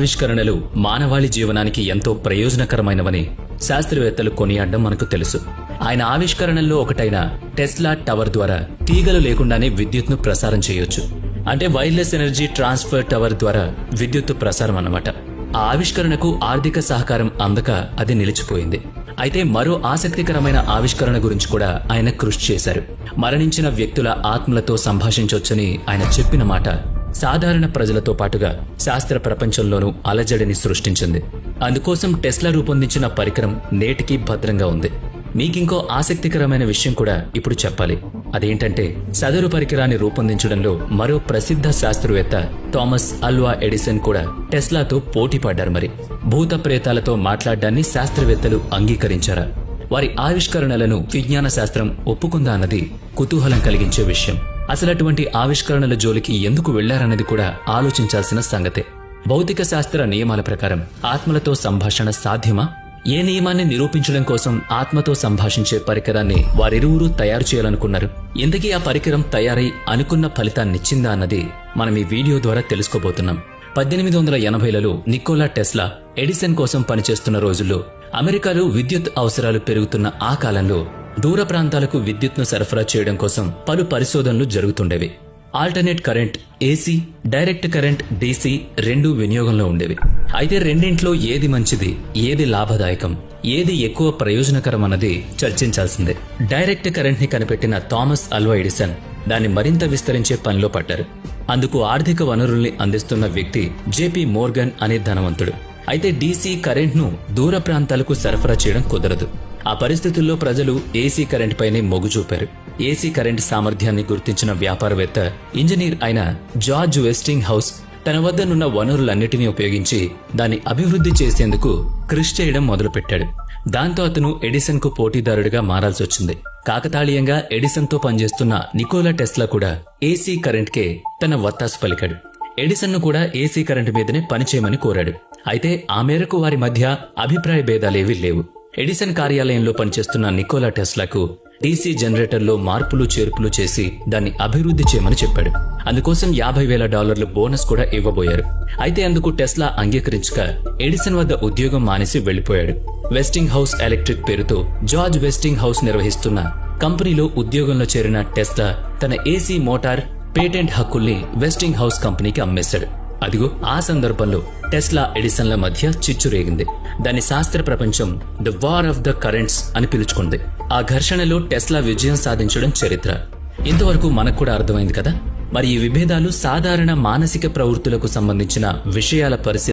ఆవిష్కరణలు మానవాళి జీవనానికి ఎంతో ప్రయోజనకరమైనవని శాస్త్రవేత్తలు కొనియాడడం మనకు తెలుసు. ఆయన ఆవిష్కరణల్లో ఒకటైన టెస్లా టవర్ ద్వారా తీగలు లేకుండానే విద్యుత్ను ప్రసారం చేయొచ్చు. అంటే వైర్లెస్ ఎనర్జీ ట్రాన్స్ఫర్ టవర్ ద్వారా విద్యుత్తు ప్రసారం అన్నమాట. ఆ ఆవిష్కరణకు ఆర్థిక సహకారం అందక అది నిలిచిపోయింది. అయితే మరో ఆసక్తికరమైన ఆవిష్కరణ గురించి కూడా ఆయన కృషి చేశారు. మరణించిన వ్యక్తుల ఆత్మలతో సంభాషించొచ్చని ఆయన చెప్పిన మాట సాధారణ ప్రజలతో పాటుగా శాస్త్ర ప్రపంచంలోనూ అలజడిని సృష్టించింది. అందుకోసం టెస్లా రూపొందించిన పరికరం నేటికి భద్రంగా ఉంది. మీకింకో ఆసక్తికరమైన విషయం కూడా ఇప్పుడు చెప్పాలి. అదేంటంటే సదరు పరికరాన్ని రూపొందించడంలో మరో ప్రసిద్ధ శాస్త్రవేత్త థామస్ అల్వా ఎడిసన్ కూడా టెస్లాతో పోటీ పడ్డారు మరి. భూత ప్రేతాలతో మాట్లాడడాన్ని శాస్త్రవేత్తలు అంగీకరించారా? వారి ఆవిష్కరణలను విజ్ఞాన శాస్త్రం ఒప్పుకుందా అన్నది కుతూహలం కలిగించే విషయం. అసలు అటువంటి ఆవిష్కరణల జోలికి ఎందుకు వెళ్ళారన్నది కూడా ఆలోచించాల్సిన సంగతే. భౌతిక శాస్త్ర నియమాల ప్రకారం ఆత్మలతో సంభాషణ సాధ్యమా? ఏ నియమాన్ని నిరూపించడం కోసం ఆత్మతో సంభాషించే పరికరాన్ని వారిరువురు తయారు చేయాలనుకున్నారు? ఇంతకీ ఆ పరికరం తయారై అనుకున్న ఫలితాన్నిచ్చిందా అన్నది మనం ఈ వీడియో ద్వారా తెలుసుకోబోతున్నాం. పద్దెనిమిది వందల ఎనభైలలో నికోలా టెస్లా ఎడిసన్ కోసం పనిచేస్తున్న రోజుల్లో అమెరికాలో విద్యుత్ అవసరాలు పెరుగుతున్న ఆ కాలంలో దూర ప్రాంతాలకు విద్యుత్ను సరఫరా చేయడం కోసం పలు పరిశోధనలు జరుగుతుండేవి. Alternate current AC direct current DC రెండూ వినియోగంలో ఉండేవి. అయితే రెండింట్లో ఏది మంచిది ఏది లాభదాయకం ఏది ఎక్కువ ప్రయోజనకరం అన్నది చర్చించాల్సిందే. డైరెక్ట్ కరెంట్ని కనిపెట్టిన థామస్ అల్వా ఎడిసన్ దాన్ని మరింత విస్తరించే పనిలో పడ్డారు. అందుకు ఆర్థిక వనరుల్ని అందిస్తున్న వ్యక్తి జేపీ మోర్గన్ అనే ధనవంతుడు. అయితే డీసీ కరెంట్ను దూర ప్రాంతాలకు సరఫరా చేయడం కుదరదు. ఆ పరిస్థితుల్లో ప్రజలు ఏసీ కరెంట్ పైనే మొగ్గు చూపారు. ఏసీ కరెంట్ సామర్థ్యాన్ని గుర్తించిన వ్యాపారవేత్త ఇంజనీర్ అయిన జార్జ్ వెస్టింగ్ హౌస్ తన వద్దనున్న వనరులన్నిటినీ ఉపయోగించి దాన్ని అభివృద్ధి చేసేందుకు కృషి చేయడం మొదలుపెట్టాడు. దాంతో అతను ఎడిసన్కు పోటీదారుడిగా మారాల్సి వచ్చింది కాకతాళీయంగా ఎడిసన్తో పనిచేస్తున్న నికోలా టెస్లా కూడా ఏసీ కరెంట్కే తన వత్తాసు పలికాడు. ఎడిసన్ను కూడా ఏసీ కరెంట్ మీదనే పనిచేయమని కోరాడు. అయితే ఆ మేరకు వారి మధ్య అభిప్రాయ భేదాలేవీ లేవు. ఎడిసన్ కార్యాలయంలో పనిచేస్తున్న నికోలా టెస్లాకు డీసీ జనరేటర్లో మార్పులు చేర్పులు చేసి దాన్ని అభివృద్ధి చేయమని చెప్పాడు. అందుకోసం యాభై వేల డాలర్లు బోనస్ కూడా ఇవ్వబోయారు. అయితే అందుకు టెస్లా అంగీకరించక ఎడిసన్ వద్ద ఉద్యోగం మానేసి వెళ్ళిపోయాడు వెస్టింగ్ హౌస్ ఎలక్ట్రిక్ పేరుతో జార్జ్ వెస్టింగ్ హౌస్ నిర్వహిస్తున్న కంపెనీలో ఉద్యోగంలో చేరిన టెస్లా తన ఏసీ మోటార్ పేటెంట్ హక్కుల్ని వెస్టింగ్ హౌస్ కంపెనీకి అమ్మేశాడు. అదిగో ఆ సందర్భంలో టెస్లా ఎడిసన్ల మధ్య చిచ్చు రేగింది. దాని శాస్త్ర ప్రపంచం the war of the currents అని పిలుచుకుంది. ఆ ఘర్షణలో టెస్లా విజయం సాధించడం చరిత్ర. ఇంతవరకు మనకు కూడా అర్థమైంది కదా? మరి ఈ విభేదాలు సాధారణ మానసిక ప్రవృత్తులకు సంబంధించిన విషయాల పరిస్థితి